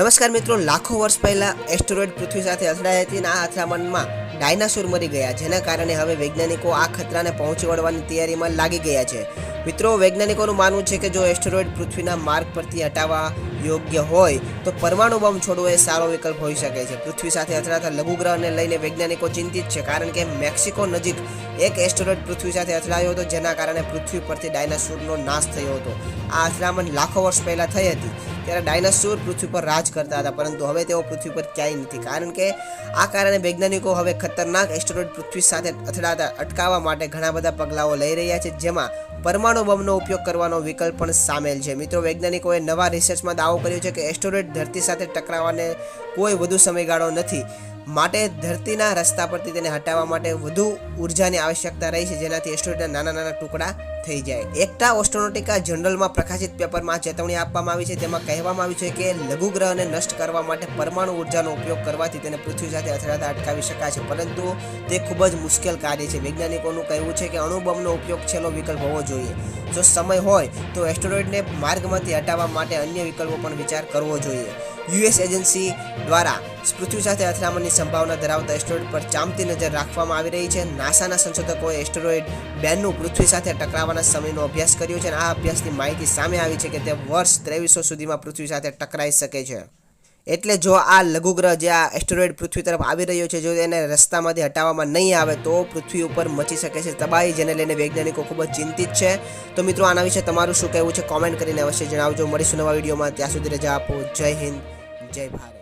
નમસ્કાર મિત્રો લાખો વર્ષ પહેલા એસ્ટરોઇડ પૃથ્વી સાથે અથડાઈ હતી અને આ અથડામણમાં ડાયનાસોર મરી ગયા, જેના કારણે હવે વૈજ્ઞાનિકો આ ખતરાને પહોંચી વળવાની તૈયારીમાં લાગી ગયા છે. મિત્રો, વૈજ્ઞાનિકોનું માનવું છે કે જો એસ્ટેરોઇડ પૃથ્વીના માર્ગ પરથી હટાવવા યોગ્ય હોય, તો પરમાણુ બોમ્બ છોડવો એ સારો વિકલ્પ હોઈ શકે છે. પૃથ્વી સાથે અથડાતા લઘુગ્રહને લઈને વૈજ્ઞાનિકો ચિંતિત છે, કારણ કે મેક્સિકો નજીક એક એસ્ટેરોઇડ પૃથ્વી સાથે અથડાયો હતો, જેના કારણે પૃથ્વી પરથી ડાયનાસોરનો નાશ થયો હતો. આ અથડામણ લાખો વર્ષ પહેલાં થઈ હતી, ત્યારે ડાયનાસોર પૃથ્વી પર રાજ કરતા હતા, પરંતુ હવે તેઓ પૃથ્વી પર ક્યાંય નથી, કારણ કે આ કારણે વૈજ્ઞાનિકો હવે ખતરનાક એસ્ટેરોઇડ પૃથ્વી સાથે અથડાતા અટકાવવા માટે ઘણા બધા પગલાઓ લઈ રહ્યા છે, જેમાં પરમાણુ બોમ્બનો ઉપયોગ કરવાનો વિકલ્પ પણ સામેલ છે. મિત્રો, વૈજ્ઞાનિકોએ નવા રિસર્ચમાં દાવો કર્યો છે કે એસ્ટેરોઇડ ધરતી સાથે ટકરાવવાને કોઈ વધુ સમયગાળો નથી. માટે ધરતીના રસ્તા પરથી તેને હટાવવા માટે વધુ ઉર્જાની આવશ્યકતા રહી છે. જેનાથી એસ્ટેરોઇડના નાના નાના ટુકડા થઈ જાય. એકટા ઓસ્ટ્રોનોટિકા જર્નલમાં પ્રકાશિત પેપરમાં ચેતવણી આપવામાં આવી છે. તેમાં કહેવામાં આવ્યું છે કે લઘુગ્રહને નષ્ટ કરવા માટે પરમાણુ ઉર્જાનો ઉપયોગ કરવાથી તેને પૃથ્વી સાથે અથડાતા અટકાવી શકાય છે. પરંતુ તે ખૂબ જ મુશ્કેલ કાર્ય છે. વૈજ્ઞાનિકોનું કહેવું છે કે અણુબમનો ઉપયોગ છેલ્લો વિકલ્પ હોવો જોઈએ. જો સમય હોય, તો એસ્ટ્રોઇડને માર્ગમાંથી હટાવવા માટે અન્ય વિકલ્પો પણ વિચાર કરવો જોઈએ. યુએસ એજન્સી દ્વારા પૃથ્વી સાથે અથડામણની સંભાવના ધરાવતા એસ્ટ્રોઇડ પર ચાંપતી નજર રાખવામાં આવી રહી છે. નાસાના સંશોધકોએ એસ્ટેરોઇડ બેનનું પૃથ્વી સાથે ટકરાવવાના સમયનો અભ્યાસ કર્યો છે અને આ અભ્યાસની માહિતી સામે આવી છે કે તે વર્ષ ત્રેવીસો સુધીમાં પૃથ્વી સાથે ટકરાઈ શકે છે. એટલે જો આ લઘુગ્રહ જે આ એસ્ટરોઇડ પૃથ્વી તરફ આવી રહ્યો છે, જો એને રસ્તામાંથી હટાવવામાં નહીં આવે, તો પૃથ્વી ઉપર મચી શકે છે. તબાહી જેને લઈને વૈજ્ઞાનિકો ખૂબ જ ચિંતિત છે. તો મિત્રો, આના વિશે તમારું શું કહેવું છે? કોમેન્ટ કરીને અવશ્ય જણાવજો. મળીશું નવા વિડીયોમાં. ત્યાં સુધી રજા આપો. જય હિન્દ. જય ભારત.